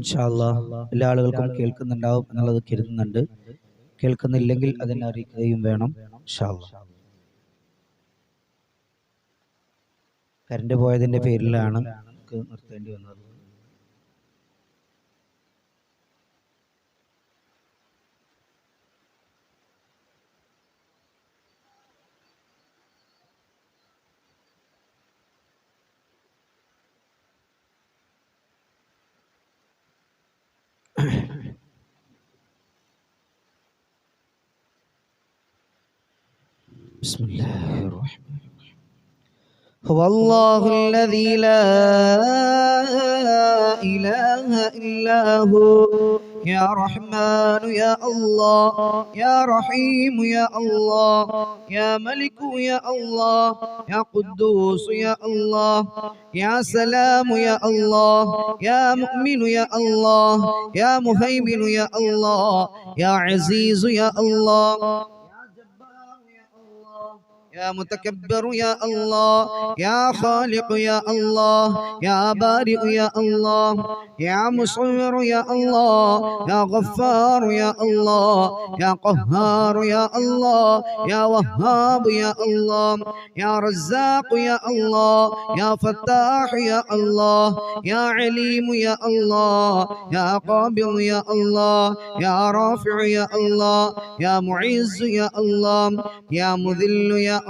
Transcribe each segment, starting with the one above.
ഇൻഷാല്ല എല്ലാ ആളുകൾക്കും കേൾക്കുന്നുണ്ടാവും എന്നുള്ളത് കരുതുന്നുണ്ട്. കേൾക്കുന്നില്ലെങ്കിൽ അതിനെ അറിയിക്കുകയും വേണം കരണ്ട് പോയതിന്റെ പേരിലാണ് നിർത്തേണ്ടി വന്നത്. بسم الله الرحمن الرحيم. هو الله الذي لا إله إلا هو. يا رحمن يا الله. يا رحيم يا الله. يا ملك يا الله. يا قدوس يا الله. يا سلام يا الله. يا مؤمن يا الله. يا مهيمن يا الله. يا عزيز يا الله. يا متكبر يا الله يا خالق يا الله يا بارئ يا الله يا مصور يا الله يا غفار يا الله يا قهار يا الله يا وهاب يا الله يا رزاق يا الله يا فتاح يا الله يا عليم يا الله يا قابل يا الله يا رافع يا الله يا معز يا الله يا مذل يا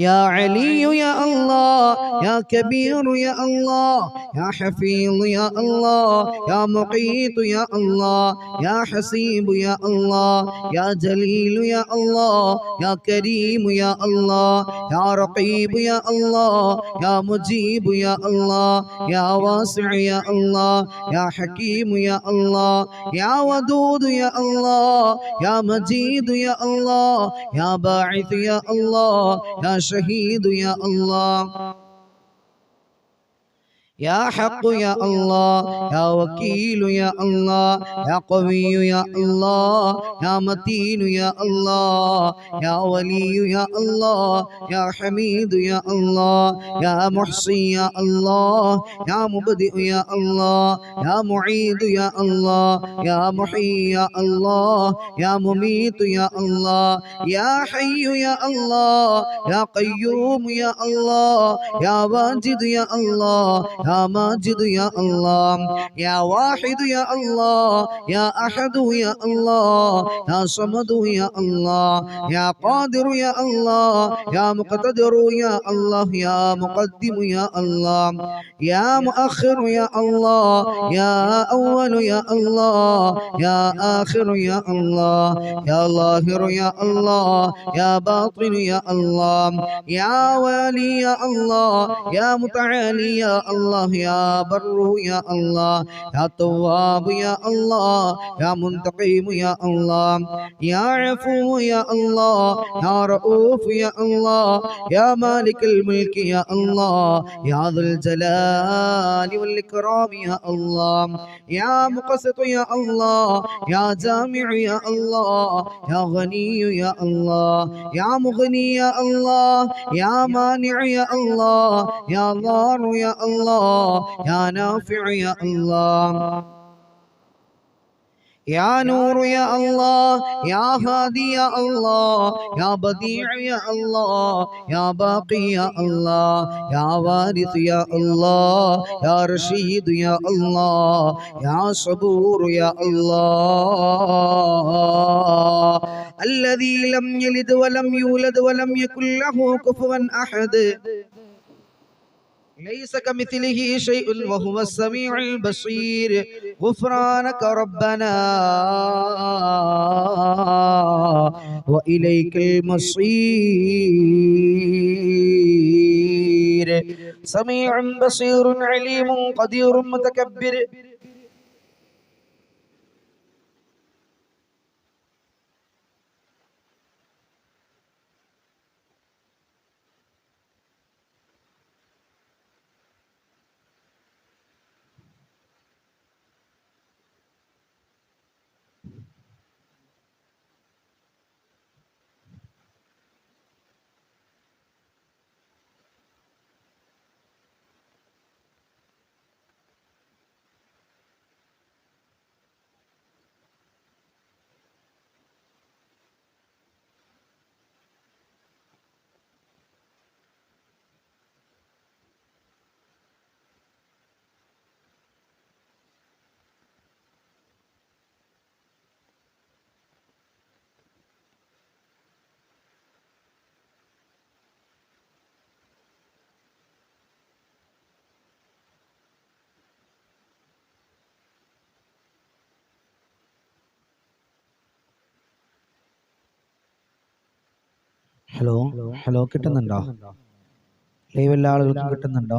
يا علي يا الله يا كبير يا الله يا حفيظ يا الله يا مقيت يا الله يا حسيب يا الله يا جليل يا الله يا كريم يا الله يا رقيب يا الله يا مجيب يا الله يا واسع يا الله يا حكيم يا الله يا ودود يا الله يا مجيد يا الله يا باعث يا الله يا شہید یا اللہ۔ يا حق يا الله يا وكيل يا الله يا قوي يا الله يا متين يا الله يا ولي يا الله يا حميد يا الله يا محصي يا الله يا مبدئ يا الله يا معيد يا الله يا محيي يا الله يا مميت يا الله يا حي يا الله يا قيوم يا الله يا واجد يا الله يا ماجد يا الله يا واحد يا الله يا أحد يا الله يا صمد يا الله يا قادر يا الله يا مقتدر يا الله يا مقدم يا الله يا مؤخر يا الله يا أول يا الله يا آخر يا الله يا ظاهر يا الله يا باطن يا الله يا والي يا الله يا متعالي يا الله يا بر يا الله يا تواب يا الله يا منتقم يا الله يا عفو يا الله يا رؤوف يا الله يا مالك الملك يا الله يا ذو الجلال والإكرام يا الله يا مقسط يا الله يا جامع يا الله يا غني يا الله يا مغني يا الله يا مانع يا الله يا ضار يا يا نافع يا الله. يا نور يا الله. يا هادي يا الله. يا بديع يا الله. يا باقي يا الله. يا وارث يا الله. يا رشيد يا الله. يا صبور يا الله. الذي لم يلد ولم يولد ولم يكن له كفوا أحد. ليس كمثله شيء وهو السميع البصير غفرانك ربنا وإليك المصير سميع بصير عليم قدير متكبر ഹലോ ഹലോ കിട്ടുന്നുണ്ടോ? ലൈവ് എല്ലാ ആളുകൾക്കും കിട്ടുന്നുണ്ടോ?